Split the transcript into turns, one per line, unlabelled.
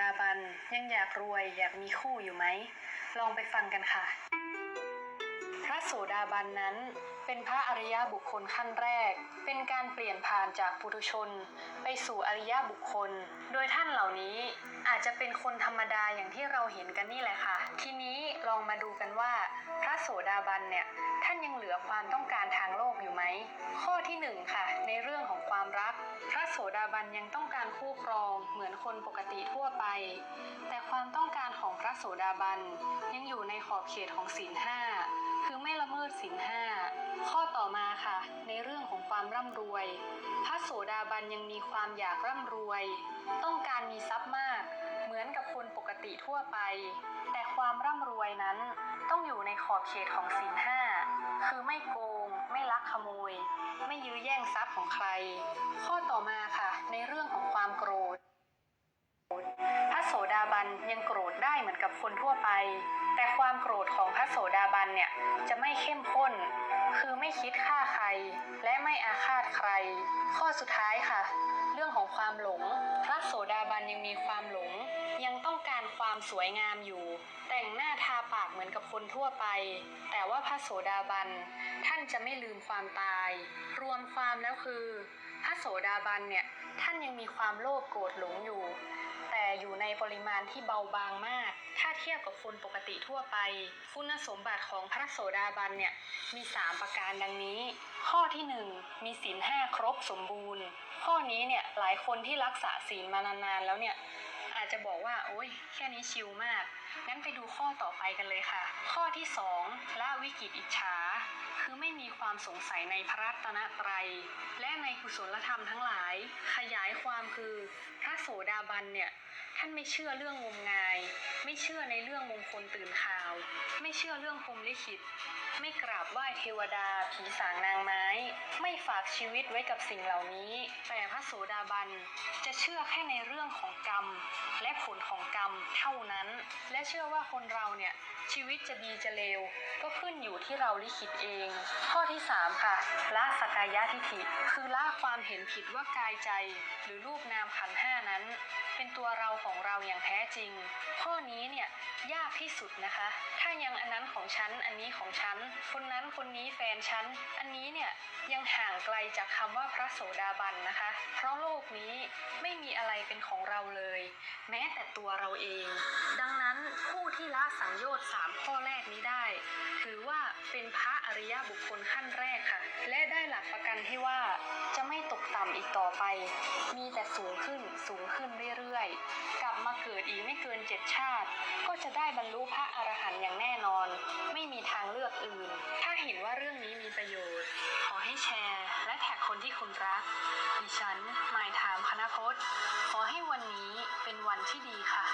ดาบัน ยังอยากรวยอยากมีคู่อยู่ไหม ลองไปฟังกันค่ะ พระโสดาบันนั้นเป็นพระอริยบุคคลขั้นแรก เป็นการเปลี่ยนผ่านจากปุถุชน ไปสู่อริยบุคคล โดยท่านเหล่านี้อาจจะเป็นคนธรรมดาอย่างที่เราเห็นกันนี่แหละค่ะ ทีนี้ลองมาดูกันว่า พระโสดาบันเนี่ยท่านยังเหลือความต้องการทางโลกอยู่ไหม ข้อที่หนึ่งค่ะในเรื่องของความรัก โสดาบันยังต้องการคู่ครองเหมือนคนปกติทั่วไป แต่ความต้องการของพระโสดาบันยังอยู่ในขอบเขตของศีลห้าคือไม่ละเมิดศีลห้าข้อต่อมาค่ะ ในเรื่องของความร่ำรวย พระโสดาบันยังมีความอยากร่ำรวย ต้องการมีทรัพย์มาก เหมือนกับคนปกติทั่วไป แต่ความร่ำรวยนั้นต้องอยู่ในขอบเขตของศีลห้าคือไม่โกง ไม่ลักขโมย ไม่ยื้อแย่งทรัพย์ของใคร ข้อต่อมาค่ะ บันยังโกรธได้เหมือนกับคนทั่วไป แต่ความโกรธของพระโสดาบันเนี่ยจะไม่เข้มข้น คือไม่คิดฆ่าใคร และไม่อาฆาตใคร ข้อสุดท้ายค่ะ เรื่องของความหลง พระโสดาบันยังมีความหลง ยังต้องการความสวยงามอยู่ แต่งหน้าทาปากเหมือนกับคนทั่วไป แต่ว่าพระโสดาบันท่านจะไม่ลืมความตาย รวมความแล้วคือ พระโสดาบันเนี่ยท่านยังมีความโลภโกรธหลงอยู่ ปริมาณที่เบาบางมาก ถ้าเทียบกับคนปกติทั่วไป คุณสมบัติของพระโสดาบันเนี่ยมี 3 ประการดังนี้ ข้อที่ 1 มีศีลห้าครบสมบูรณ์ ข้อนี้เนี่ยหลายคนที่รักษาศีลมานานๆแล้วเนี่ยอาจจะบอกว่าโอ้ยแค่นี้ชิลมาก งั้นไปดูข้อต่อไปกันเลยค่ะ ข้อที่ 2 ละวิกิตอิจฉา คือไม่มีความสงสัยในพระรัตนตรัย และในกุศลธรรมทั้งหลาย ขยายความคือพระโสดาบันเนี่ยท่านไม่เชื่อเรื่องงมงาย ไม่เชื่อในเรื่องมงคลตื่นข่าว ไม่เชื่อเรื่องพรหมลิขิต ไม่กราบไหว้เทวดาผีสางนางไม้ ไม่ฝากชีวิตไว้กับสิ่งเหล่านี้ แต่พระโสดาบันจะเชื่อแค่ในเรื่องของกรรม และผลของกรรมเท่านั้น และเชื่อว่าคนเราเนี่ยชีวิตจะดีจะเลว ก็ขึ้นอยู่ที่เราลิขิตเอง ข้อที่ 3 ค่ะละสกายทิฏฐิ คือละความเห็นผิดว่ากายใจ หรือรูปนามขันห้านั้น เป็นตัวเราของเราอย่างแท้จริง ข้อนี้เนี่ยยาก ที่สุดนะคะ ถ้ายังอันนั้นของฉัน อันนี้ของฉัน คนนั้นคนนี้แฟนฉัน อันนี้เนี่ยยังห่างไกลจากคำว่าพระโสดาบันนะคะ เพราะโลกนี้ไม่มีอะไรเป็นของเราเลย แม้แต่ตัวเราเอง ดังนั้นผู้ที่ละสังโยชน์สามข้อแรกนี้ได้ ถือว่าเป็นพระอริยบุคคลขั้นแรกค่ะ และได้หลักประกันที่ว่าจะไม่ตกต่ำอีกต่อไป มีแต่สูงขึ้น กลับมาเกิดอีกไม่เกินเจ็ดชาติ ก็จะได้บรรลุพระอรหันต์อย่างแน่นอน ไม่มีทางเลือกอื่น ถ้าเห็นว่าเรื่องนี้มีประโยชน์ ขอให้แชร์ และแท็กคนที่คุณรัก ดิฉันหมายถามคณพจน์ ขอให้วันนี้เป็นวันที่ดีค่ะ